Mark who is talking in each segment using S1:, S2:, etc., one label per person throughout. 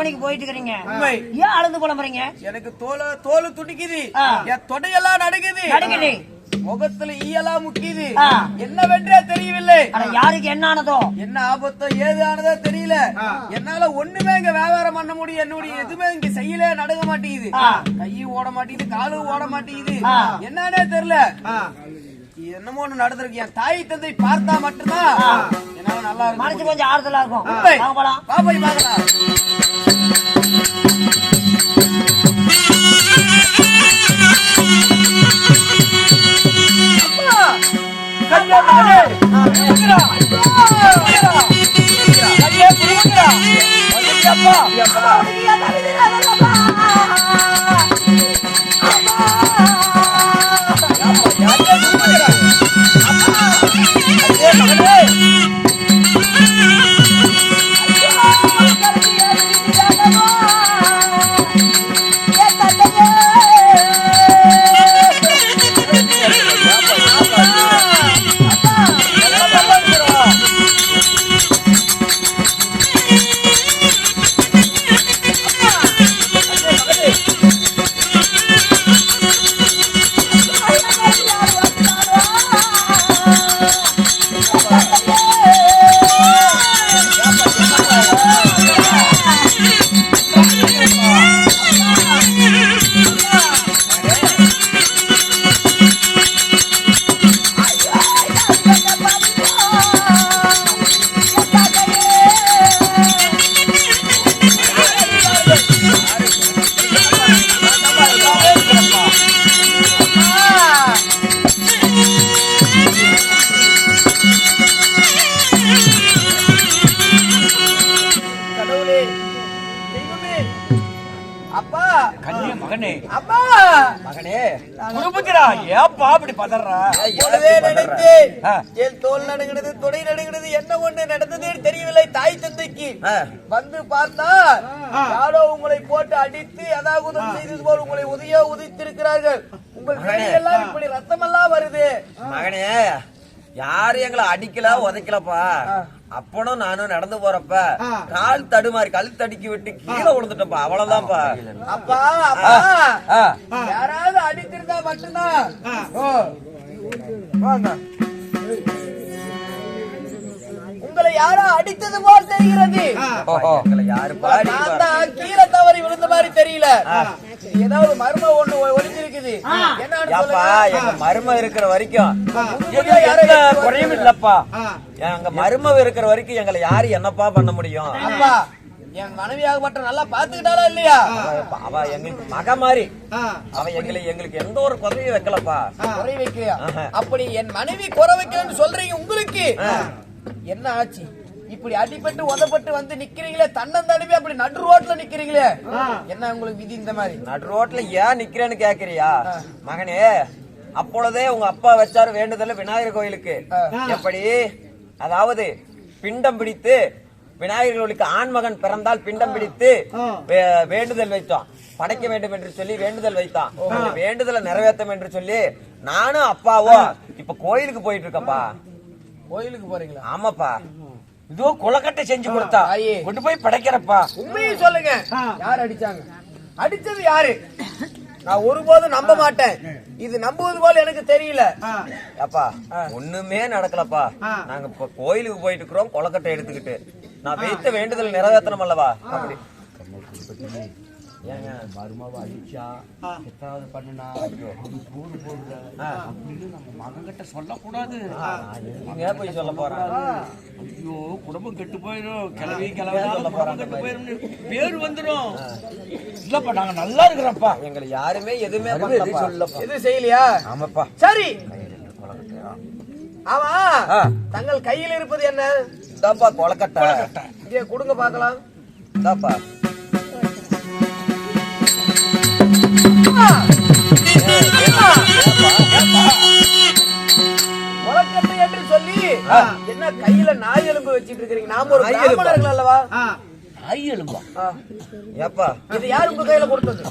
S1: மணிக்கு போயிட்டு இருக்கிறீங்க. ஏன் அழுந்து புலம்புறீங்க
S2: எனக்கு தோல தோல் துடிக்குது. என் தொடையெல்லாம் நடுக்குது
S1: நடுங்குது.
S2: முகத்துல ஈயெல்லாம் முக்கியது
S1: ஆ.
S2: என்னவென்றே தெரியவில்லை.
S1: யாருக்கு என்ன ஆனதோ?
S2: என்ன ஆபத்தோ ஏது ஆனதோ தெரியல. என்னால ஒண்ணுமே இங்க வியாபாரம் பண்ண முடியும் என்னுடைய எதுவுமே இங்க செய்யல நடக்க மாட்டேங்குது. கையும் ஓட மாட்டேங்குது காலும் ஓட மாட்டேங்குது. என்னன்னே தெரியல. என்னமோ ஒண்ணு நடந்திருக்கு. என் தாய் தந்தை பார்த்தா மட்டும்தான் என்னால நல்லா
S1: மனசு
S2: இருக்கும்
S1: கொஞ்சம் ஆறுதலா இருக்கும்.
S2: உண்மை.
S1: வாங்க போலாம்.
S2: வா போய் பார்க்கலாம். வந்துட்டியாப்பா? மகனே.
S3: ஏப்பா அப்படி பதறா
S2: நினைத்தேன். என் தோல் நடுங்கிறது தொடை நடுங்கிறது என்ன ஒண்ணு நடந்ததே தெரியவில்லை தாய் தந்தைக்கு. வந்து பார்த்தா யாரோ உங்களை போட்டு அடித்து அதாவது செய்தது போல் உங்களை உதய உதித்திருக்கிறார்கள். உங்கள் கையெல்லாம் இப்படி ரத்தம் எல்லாம் வருது.
S4: மகனே. யாரும் எங்களை அடிக்கல உதைக்கலப்பா. அப்பனும் நானும் நடந்து போறப்ப கால் தடுமாறி கல் தடுக்கி விட்டு கீழே விழுந்துட்டப்பா அவ்வளவுதான்ப்பா.
S2: அப்பா. யாராவது அடித்திருந்தா மட்டும்தான். உங்களை யாரோ அடித்தது போல் தெரிகிறது. நான் கீழே தவறி விழுந்த மாதிரி தெரியல. ஏதாவது மர்ம ஒண்ணு ஒளிஞ்சிருக்குது
S4: எங்க மரும இருக்கிற வரைக்கும் குறையும் இல்லப்பா. எங்க மரும இருக்கிற வரைக்கும் எங்களை யாரு என்னப்பா பண்ண முடியும்?
S2: அப்பா என் மனைவியாகப்பட்ட நல்லா பாத்துக்கிட்டாளா இல்லையா?
S4: அவ- அவ எங்களுக்கு மக மாதிரி அவ எங்களை எங்களுக்கு எந்த ஒரு குறையும் வைக்கலப்பா.
S2: குறை வைக்கலையா. அப்படி என் மனைவி குறை வைக்கலன்னு சொல்றீங்க உங்களுக்கு? என்ன ஆச்சு? இப்படி அடிபட்டு உதப்பட்டு வந்து நிக்கிறீங்களே தன்னந்தனிவே அப்படி நடு ரோட்ல நிக்கிறீங்களே? என்ன உங்களுக்கு விதி இந்த மாதிரி?
S4: நடு ரோட்ல ஏன் நிக்கிறேன்னு கேக்குறியா? மகனே அப்பொழுதே உங்க அப்பா வச்சாரு வேண்டுதல் விநாயகர் கோயிலுக்கு. எப்படி? அதாவது பிண்டம் பிடித்து விநாயகர் கோயிலுக்கு ஆண் மகன் பிறந்தால் பிண்டம் பிடித்து வே- வேண்டுதல் வைத்தோம் படைக்க வேண்டும் என்று சொல்லி வேண்டுதல் வைத்தான். வேண்டுதலை நிறைவேற்றும் என்று சொல்லி நானும் அப்பாவும் இப்ப கோயிலுக்கு போயிட்டு இருக்கேன்ப்பா.
S2: கோயிலுக்கு போறீங்களா?
S4: ஆமாப்பா.
S3: இதோ கொலக்கட்டை செஞ்சு கொடுத்தா. கொண்டு போய் படைக்கிறப்பா.
S2: உண்மையை சொல்லுங்க. யார் அடிச்சாங்க? அடிச்சது யாரு? நான் ஒருபோதும் நம்ப மாட்டேன். இது நம்புவது போல எனக்கு தெரியல.
S4: அப்பா ஒண்ணுமே நடக்கலப்பா. நாங்க இப்ப கோயிலுக்கு போயிட்டு இருக்கிறோம் கொலக்கட்டை எடுத்துக்கிட்டு. நான் வைத்த வேண்டுதல் நிறைவேற்றணும் அல்லவா? அப்படி. ஏங்க.
S3: மருமாவை எத்தாவது பண்ணுனா அப்படி கூடு போடுற அப்படின்னு நம்ம மகன்கிட்ட சொல்லக்கூடாது.
S4: நீங்க போய் சொல்ல போறேன்
S3: ஐயோ குடும்பம் கெட்டு போயிடும். கிளவி கிளவி குடும்பம் கெட்டு போயிடும் பேர் வந்துடும் இல்லப்பா நாங்க நல்லா இருக்கிறோம்ப்பா.
S4: எங்களை யாருமே எதுவுமே
S3: எதுவும். சொல்லப்பா
S2: எது செய்யலையா?
S3: ஆமாப்பா.
S2: சரி. ஆமா. தங்கள் கையில் இருப்பது என்ன?
S4: இந்தாப்பா கொலக்கட்டை
S2: இங்கே கொடுங்க பார்க்கலாம்.
S4: இந்தாப்பா.
S2: உலகத்தை சொல்லி என்ன கையில நாய் எலும்பு வச்சிட்டு இருக்கீங்க நாம ஒரு பிராமணர்கள் அல்லவா?
S3: ஐ எலும்பா.
S4: ஏப்பா.
S2: இது யார் உங்க கையில கொடுத்தது?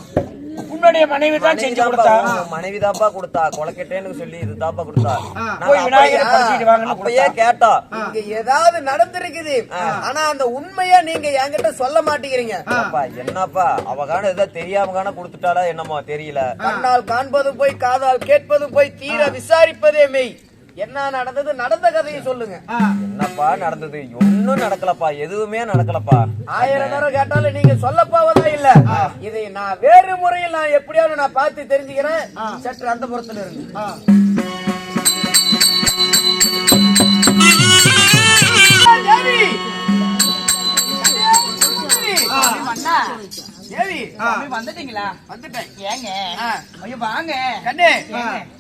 S3: உன்னுடைய மனைவி தான் செஞ்சு கொடுத்தா?
S4: மனைவி தாப்பா கொடுத்தா. கொலக்கட்டேன்னு சொல்லி இது தாப்பா கொடுத்தா. நாங்க
S3: போய் விநாயகரை
S4: அப்பயே-
S3: படைச்சிட்டு வாங்கன்னு
S4: அப்பயே கேட்டா.
S2: இங்க ஏதாவது நடந்திருக்குது. ஆனா அந்த உண்மையா நீங்க என்கிட்ட சொல்ல மாட்டேங்கிறீங்க.
S4: அப்பா என்னப்பா? அவ காண ஏதோ தெரியாம காண கொடுத்துட்டாளா என்னமோ தெரியல.
S2: கண்ணால் காண்பதும் போய் காதால் கேட்பதும் போய் தீர விசாரிப்பதே மெய். என்ன நடந்தது நடந்த கதையை சொல்லுங்க
S4: என்னப்பா நடந்தது ஒண்ணும் நடக்கலப்பா எதுவுமே நடக்கலப்பா
S2: ஆயிரம் நேரம் கேட்டாலும் நீங்க சொல்ல போவதா இல்ல இதை நான் வேறு முறையில் நான் எப்படியாவது நான் பார்த்து தெரிஞ்சுக்கிறேன் சற்று அந்த புறத்துல இருக்கு தேவி தேவி
S1: வந்துட்டீங்களா?
S2: வந்துட்டேன்.
S1: ஏங்க. ஐயோ வாங்க.
S2: கண்ணே.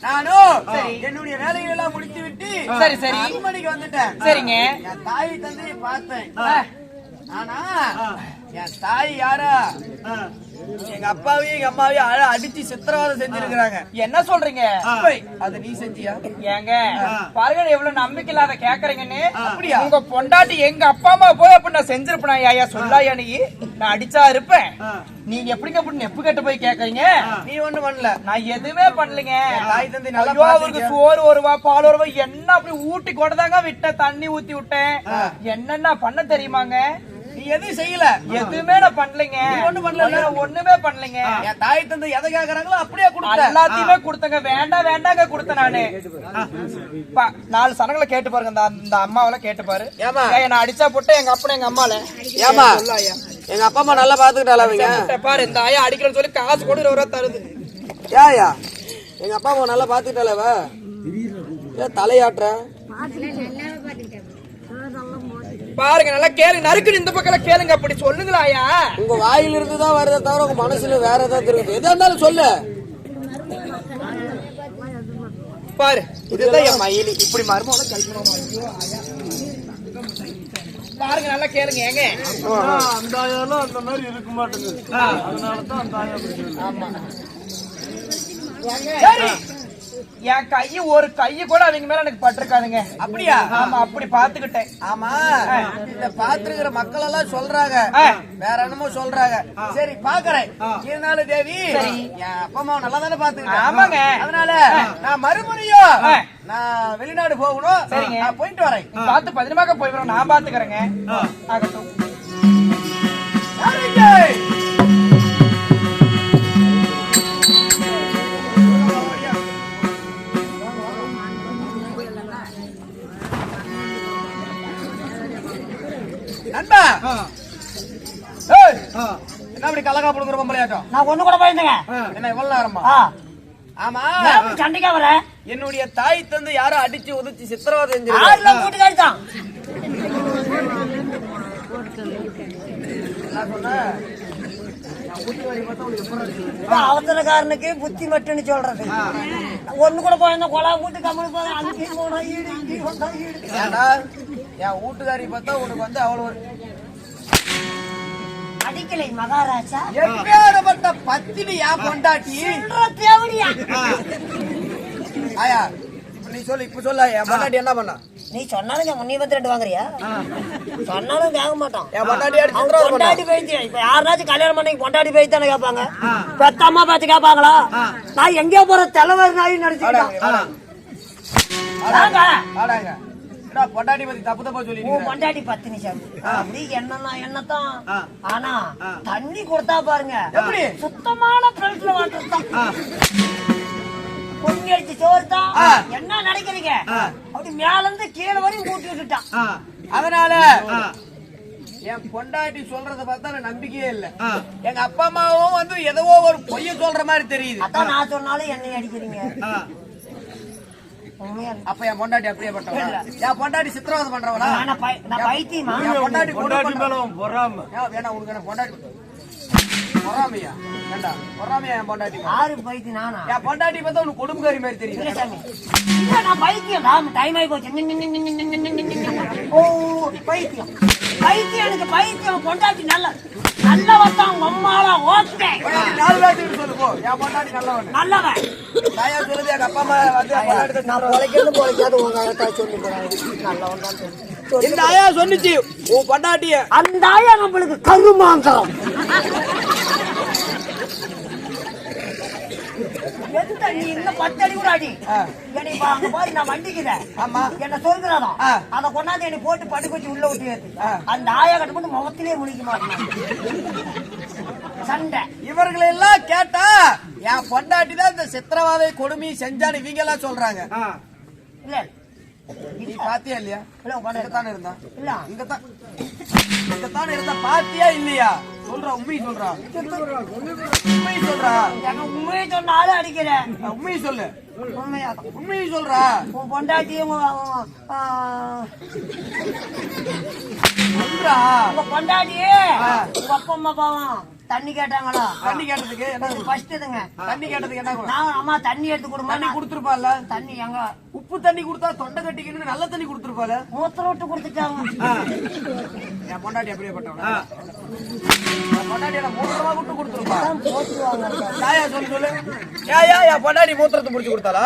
S2: நானும் என்னுடைய வேலைகள் எல்லாம் முடித்து விட்டு
S1: சரி, சரி.
S2: அரண்மனைக்கு வந்துட்டேன்.
S1: சரிங்க.
S2: என் தாய் தந்தையை பார்த்தேன். ஆனா என் தாய் யாரா? எங்க அப்பாவையும் எங்க அம்மாவையும் அழ அடிச்சு சித்திரவதை செஞ்சிருக்கிறாங்க.
S1: என்ன சொல்றீங்க?
S2: அது நீ செஞ்சியா?
S1: ஏங்க பாருங்க எவ்வளவு நம்பிக்கை இல்லாத கேக்குறீங்கன்னு.
S2: அப்படியா?
S1: உங்க பொண்டாட்டி எங்க அப்பா அம்மா போய் அப்ப நான் செஞ்சிருப்பேன் ஐயா சொல்லாயா நீ? நான் அடிச்சா இருப்பேன். நீங்க எப்படிங்க அப்படி நெப்பு கட்டு போய் கேக்குறீங்க?
S2: நீ ஒண்ணு பண்ணல.
S1: நான் எதுவுமே பண்ணலைங்க. ஐயோ அவருக்கு? சோறு வருவா பால் வருவா என்ன அப்படி ஊட்டி கொண்டதாங்க விட்டேன் தண்ணி ஊத்தி விட்டேன். என்னென்ன பண்ண தெரியுமாங்க?
S2: எதுவும் செய்யல.
S1: எதுவுமே நான் பண்ணலைங்க.
S2: நீ ஒண்ணும் பண்ணல?
S1: நான் ஒண்ணுமே பண்ணலைங்க.
S2: என் தாய் தந்தை எதை கேக்குறாங்களோ அப்படியே கொடுத்த
S1: எல்லாத்தையுமே கொடுத்தங்க. வேண்டாம் வேண்டாங்க கொடுத்தேன் நானு. பா, நாலு சனங்களை கேட்டு பாருங்க. இந்த இந்த அம்மாவெல்லாம் கேட்டு பாரு.
S2: ஏம்மா?
S1: ஏய், நான் அடிச்சா போட்டு எங்க அப்பனை எங்க அம்மால.
S2: ஏமா எங்க அப்பா அம்மா நல்லா
S1: போட்டு பாரு இந்த ஆயா அடிக்கிறேன்னு சொல்லி காசு கூட ரூபா தருது.
S2: ஏயா எங்க அப்பா அம்மா நல்லா பாத்துக்கிட்டாளவ ஏன் தலையாட்டுற.
S1: பாருங்க நல்லா கேளுங்க நறுக்குன்னு இந்த பக்கம் கேளுங்க அப்படி சொல்லுங்களா ஐயா?
S2: உங்க வாயில இருந்து தான் வருதே தவிர உங்க மனசுல வேற ஏதாவது இருக்குது எதா இருந்தாலும் சொல்லு.
S1: பாரு இதுதான் என் மயிலி. இப்படி மருமோல கல்பனா பாருங்க நல்லா கேளுங்க ஏங்க.
S3: அந்த ஆயாலும் அந்த மாதிரி இருக்க மாட்டேங்குது. அதனால தான் அந்த ஆயா
S1: சரி. என் கைய ஒரு கைய கூட அவங்க மேல எனக்கு பட்டிருக்காதுங்க.
S2: அப்படியா?
S1: ஆமா அப்படி பாத்துக்கிட்டேன்
S2: ஆமா. இந்த பாத்துருக்கிற மக்கள் எல்லாம் சொல்றாங்க. வேற என்னமோ சொல்றாங்க. சரி பாக்குறேன் இருந்தாலும் தேவி என் அப்பா அம்மா நல்லா தானே பாத்துக்கிட்டேன்
S1: ஆமாங்க.
S2: அதனால நான் மறுமுறையும்
S1: ஆ.
S2: நான் வெளிநாடு போகணும்.
S1: சரிங்க.
S2: நான் போயிட்டு வரேன்.
S1: பார்த்து பதினமாக போய் வரோம் நான் பாத்துக்கிறேங்க ஆகட்டும்.
S2: நண்பா! என்ன அப்படி கலகா புடுங்குற பொம்பளையாட்டம்
S5: நான் ஒண்ணு கூட போயிருந்தேங்க
S2: என்ன இவ்வளவு நேரமா? ஆமா.
S5: சண்டைக்கா வரேன்
S2: என்னுடைய தாய் தந்து யாரோ அடிச்சு உதிச்சு சித்திரவதை
S5: ஆறுல கூட்டுக்காரி தான். அவசரக்காரனுக்கு புத்தி மட்டும்னு சொல்றது. ஒண்ணு கூட போயிருந்தா கொலா கூட்டு கம்மனு போய் அங்கேயும் போனா ஈடு இங்கேயும் வந்தா ஈடு.
S2: என் வீட்டுக்காரி பார்த்தா உனக்கு வந்து அவ்வளவு ஒரு
S5: அடிக்கலை மகாராஜா.
S2: எப்பேறப்பட்ட பத்தினி
S5: சொல்ற தேவடியா
S2: ஆயா இப்ப நீ சொல்லு இப்ப சொல்ல என் பொண்டாட்டி என்ன பண்ணா?
S5: நீ சொன்னாலும் முன்னே பத்தி ரெண்டு வாங்குறியா? சொன்னாலும் கேட்க
S2: பண்ணா.
S5: பொண்டாட்டி போயிடுச்சு இப்ப கல்யாணம் பண்ணி பொண்டாட்டி போய் தானே கேட்பாங்க? பெத்த அம்மா பார்த்து கேட்பாங்களா? நான் எங்கேயோ போற தலைவர் நாய் நடிச்சுக்கிட்டான்
S2: பொண்டாட்டி பத்தி தப்பு தப்பா சொல்லிட்டு
S5: உன் பொண்டாட்டி பத்து நிமிஷம். நீ என்னன்னா என்னத்தான்? ஆனா தண்ணி கொடுத்தா பாருங்க.
S2: எப்படி?
S5: சுத்தமான பிளட்ல வாட்டர் தான். பொங்கி அடிச்சு சோறு தான். என்ன நினைக்கிறீங்க? அப்படி மேல இருந்து கீழே வரையும் ஊட்டி விட்டுட்டான்.
S2: அதனால என் பொண்டாட்டி சொல்றத பார்த்தா நம்பிக்கையே இல்ல. எங்க அப்பா அம்மாவும் வந்து ஏதோ ஒரு பொய்ய சொல்ற மாதிரி தெரியுது.
S5: அதான் நான் சொன்னாலும் என்னை அடிக்கிறீங்க.
S2: அப்ப என் பொண்டாட்டி அப்படியே பட்டவளா? என் பொண்டாட்டி சித்திரவதை பண்றவளா?
S5: நான் பை- நான் பைத்தியமா?
S2: என் பொண்டாட்டி
S3: பொண்டாட்டி
S2: பண்றவளா?
S3: மேல அவன் பொறாம.
S2: ஏன் வேணா உனக்கு என்ன பொண்டாட்டி பொறாமையா? ஏண்டா? பொறாமையா என் பொண்டாட்டி?
S5: யாரு பைத்தியம் நானா?
S2: என் பொண்டாட்டி பார்த்தா உனக்கு கொடும்காரி மாதிரி.
S5: இல்ல, நான் பைத்தியம் நான் டைம் ஆகி போச்சு. ஓ பைத்தியம். பைத்தியம் எனக்கு பைத்தியம். பொண்டாட்டி நல்ல நல்ல வந்தான் உங்க அம்மாவா ஓகே
S2: நாலு பேர்த்துக்கு சொல்லு போ. என் பொண்டாட்டி நல்லவன்.
S5: நல்லவன்.
S2: சொல்லுது எங்க அப்பா அம்மா வந்து தான்
S5: நான் பொழைக்கிறது பொழைக்காது உங்க சொல்லி நல்லவன் தான்
S2: இந்த ஆயா சொன்னுச்சு உன் பொண்டாட்டிய.
S5: அந்த ஆயா நம்மளுக்கு கருமாங்கலம் எந்த நீ இன்னும் பத்து அடி கூட அடி. என்னை பா- அங்க பாரு நான் வண்டிக்கிறேன்.
S2: ஆமா.
S5: என்ன சொல்கிறானோ
S2: ஆ.
S5: அத கொண்டாந்து என்னை போட்டு படுக்க வச்சு உள்ள விட்டு ஏத்து. அந்த ஆயா கட்டு போட்டு முகத்திலே முழிக்க மாட்டேன். சண்டை.
S2: இவர்களை எல்லாம் கேட்டா என் பொண்டாட்டி தான் இந்த சித்திரவாதை கொடுமை செஞ்சான்னு இவங்க எல்லாம் சொல்றாங்க
S5: இல்ல
S2: நீ பாத்தியா இல்லையா?
S5: இல்ல
S2: இங்கத்தானே இருந்தா.
S5: இல்ல.
S2: இங்கதான். இங்கத்தானே இருந்தா பாத்தியா இல்லையா? சொல்றா உண்மை சொல்றா. உண்மை சொல்றா.
S5: எங்க உண்மையை சொன்னாலும் அடிக்கிறேன்
S2: உண்மை சொல்லு.
S5: உண்மையாதான்
S2: உண்மை சொல்றா.
S5: உன் பொண்டாட்டியும் உன்,
S2: சொல்றா.
S5: உங்க பொண்டாட்டியே? உங்க அப்பா அம்மா பாவம். தண்ணி கேட்டாங்களா?
S2: தண்ணி கேட்டதுக்கு என்ன?
S5: ஃபர்ஸ்ட் இதுங்க.
S2: தண்ணி கேட்டதுக்கு என்ன?
S5: நான் அம்மா தண்ணி எடுத்து கொடுமா.
S2: தண்ணி கொடுத்துருப்பால
S5: தண்ணி எங்க?
S2: உப்பு தண்ணி கொடுத்தா தொண்டை கட்டிக்கணும்னு நல்ல தண்ணி கொடுத்துருப்பால
S5: மூத்திரம் விட்டு கொடுத்துட்டாங்க.
S2: என் பொண்டாட்டி அப்படியே பட்டவன என் பொண்டாட்டியோட மூத்திரமா விட்டு கொடுத்துருப்பா? தாயா சொல்லு சொல்லு. ஏயா என் பொண்டாட்டி மூத்திரத்தை முடிச்சு கொடுத்தாளா?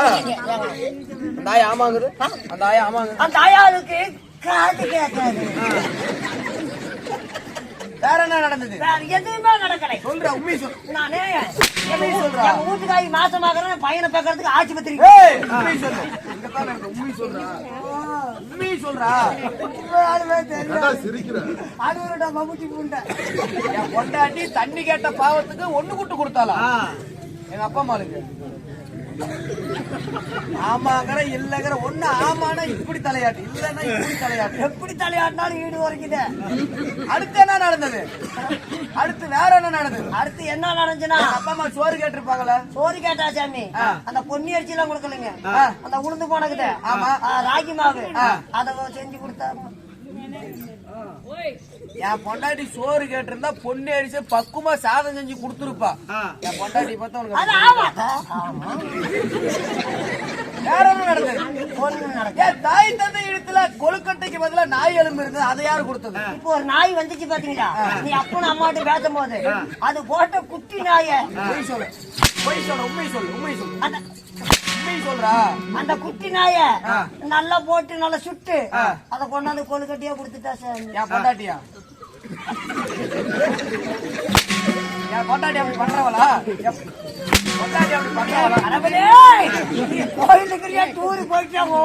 S2: அந்த ஆயா ஆமாங்குது? அந்த ஆயா ஆமாங்குது?
S5: அந்த ஆயாளுக்கு காது கேட்காது.
S2: வேற என்ன நடந்தது?
S5: வேற எதுவுமே நடக்கலை.
S2: சொல்ற உண்மை சொல்லு
S5: நானே
S2: உண்மை சொல்றா.
S5: எங்க வீட்டுக்காரி மாசமாக்குறேன் பையனை பேக்கறதுக்கு ஆஸ்பத்திரி.
S2: ஏய் உண்மை சொல்லு உண்மை சொல்றா. உண்மை சொல்றா.
S5: அறுவடா மம்முட்டி பூண்டை.
S2: என் பொண்டாட்டி தண்ணி கேட்ட பாவத்துக்கு ஒண்ணு குட்டு கொடுத்தாளா எங்க அப்பா அம்மாளுக்கு. ஆமாங்கிற இல்லங்கிற ஒண்ணு ஆமானா இப்படி தலையாட்டு இல்லன்னா இப்படி தலையாட்டு.
S5: எப்படி தலையாட்டினாலும் ஈடு உரைக்குது
S2: அடுத்து என்ன நடந்தது? அடுத்து வேற என்ன நடந்தது?
S5: அடுத்து என்ன நடந்துச்சுன்னா
S2: அப்பா அம்மா சோறு கேட்டிருப்பாங்களா
S5: சோறு கேட்டா சாமி. அந்த பொன்னி அரிசி எல்லாம் கொடுக்கலங்க. அந்த உளுந்து போனக்குது
S2: ஆமா.
S5: ராகி மாவு. அத செஞ்சு கொடுத்தாரு.
S2: என் பொண்டாட்டி சோறு கேட்டிருந்தா பொண்ணு அடிச்சு பக்குவமா சாதம் செஞ்சு கொடுத்துருப்பா. என் பொண்டாட்டி பார்த்தா வேற நடந்தது
S5: ஒண்ணு
S2: என் தாய் தந்தை இடத்துல கொழுக்கட்டைக்கு பதிலா நாய் எலும்பு இருந்தது. அதை யாரு கொடுத்தது?
S5: இப்போ ஒரு நாய் வந்துச்சு பாத்தீங்களா? நீ அப்பனும் அம்மாட்டும் பேசும்போது அது போட்ட குட்டி நாய.
S2: பொய் சொல்லு. பொய் சொல்லு. உண்மை சொல்லு. உண்மை சொல்லு. சொல்றா.
S5: அந்த குட்டி நாய நல்லா போட்டு நல்லா சுட்டு அத கொண்டாந்து கொழுக்கட்டியா கொடுத்துட்டா சார்.
S2: என் பொண்டாட்டியா? என் பொண்டாட்டி அப்படி பண்றவளா? பொண்டாட்டி அப்படி பண்றவளா?
S5: கடவுளே கோயிலுக்குரியா டூர் போயிட்டாங்க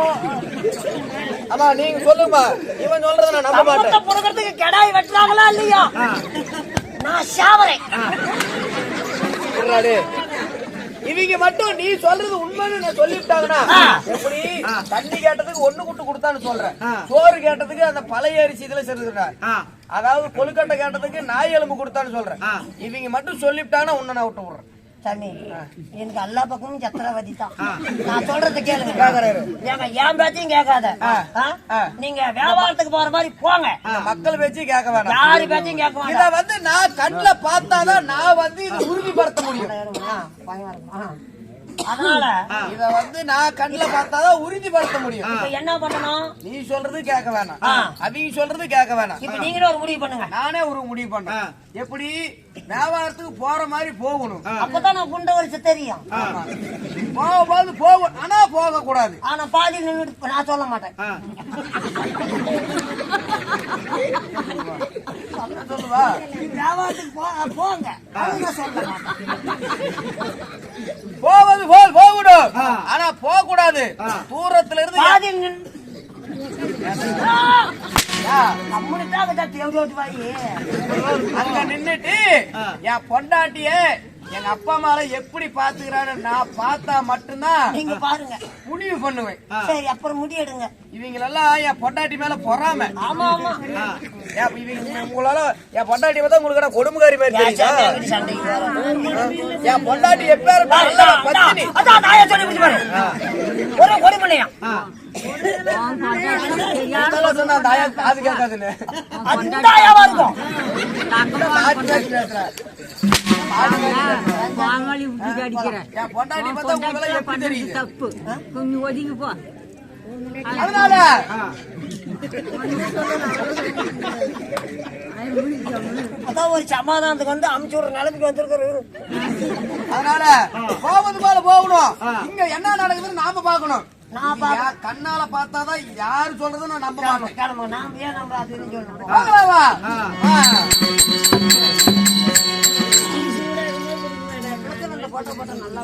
S2: அம்மா நீங்க சொல்லுமா இவன் சொல்றத நான் நம்ப மாட்டேன்.
S5: கெடாய் வெட்டுறாங்களா இல்லையா? நான் சாவறேன்.
S2: இவங்க மட்டும் நீ சொல்றது உண்மைன்னு நான் சொல்லிவிட்டாங்கன்னா எப்படி? தண்ணி கேட்டதுக்கு ஒண்ணு குட்டு கொடுத்தான்னு சொல்றேன். சோறு கேட்டதுக்கு அந்த பழைய அரிசி இதுல சேர்த்துக்கிறேன் அதாவது கொழுக்கட்டை கேட்டதுக்கு நாய் எலும்பு கொடுத்தான்னு சொல்றேன். இவங்க மட்டும் சொல்லிவிட்டாங்கன்னா உன்னை நான் விட்டு விடுறேன்.
S5: சாமி. எனக்கு எல்லா பக்கமும் சத்திரவதி தான். நான் சொல்றது கேளுங்க. ஏங்க என் பேச்சையும் கேட்காத? நீங்க வியாபாரத்துக்கு போற மாதிரி போங்க.
S2: மக்கள் பேச்சு கேட்க வேணாம்.
S5: யாரு பேச்சையும் கேட்க
S2: இத
S5: வேண்டாம்
S2: வந்து நான் கண்ணுல பார்த்தாதான் நான் வந்து இதை உறுதிப்படுத்த முடியும்?
S5: அதனால
S2: இத வந்து நான் கண்ணுல பார்த்தாதான் உறுதிப்படுத்த முடியும்.
S5: இப்ப என்ன பண்ணணும்?
S2: நீ சொல்றது கேட்க வேணாம். அவங்க சொல்றது கேட்க வேணாம்.
S5: இப்ப நீங்களும் ஒரு முடிவு பண்ணுங்க.
S2: நானே ஒரு முடிவு பண்றேன் எப்படி? வியாபாரத்துக்கு போற மாதிரி போகணும்.
S5: அப்பதான் நான் குண்ட வரிசை தெரியும்.
S2: போகும்போது போகும் ஆனா போக கூடாது
S5: ஆனா பாதி நின்னுட்டு நான் சொல்ல மாட்டேன்.
S2: சொல்லுவா.
S5: நீ வியாபாரத்துக்கு போங்க. நான் சொல்ல
S2: போவது போல் போகணும் ஆனா போக கூடாது தூரத்துல இருந்து அங்க நின்னுட்டு என் பொண்டாட்டிய எங்க அப்பா அம்மால எப்படி பாத்துக்கிறான்னு நான் பார்த்தா மட்டும்தான்
S5: நீங்க பாருங்க.
S2: முடிவு பண்ணுவேன்.
S5: சரி அப்புறம் முடி எடுங்க.
S2: இவங்களெல்லாம் என் பொண்டாட்டி மேல பொறாம.
S5: ஆமா ஆமா.
S2: உங்களால என் பொண்டாட்டி பார்த்தா உங்களுக்கு என்ன கொடுமைக்காரி மாதிரி
S5: என்
S2: தெரியுதா? பொண்டாட்டி எப்பேர்.
S5: ஒரு கொடி பண்ணியா
S2: சொன்னா அந்த ஆயா காது கேட்காதுன்னு. பொண்டாட்டி பார்த்தா உங்களுக்கு எப்படி
S6: பண்றது
S2: தெரியுது
S6: தப்பு. கொஞ்சம் ஒதுங்கி போ.
S2: அதனால
S5: அதான் ஒரு சமாதானத்துக்கு வந்து அமுச்சு விடுற நிலைமைக்கு வந்திருக்காரு
S2: அதனால போவது போல போகணும். இங்க என்ன நடக்குதுன்னு நாம பார்க்கணும்.
S5: நான் பாக்க
S2: யா- கண்ணால பார்த்தாதான் யாரு சொல்றதும் நான் நம்ப மாட்டேன்.
S5: கிளம்பு நாம ஏன் நம்ம அதுன்னு சொல்லணும். போட்டோ போட்டோ நல்லா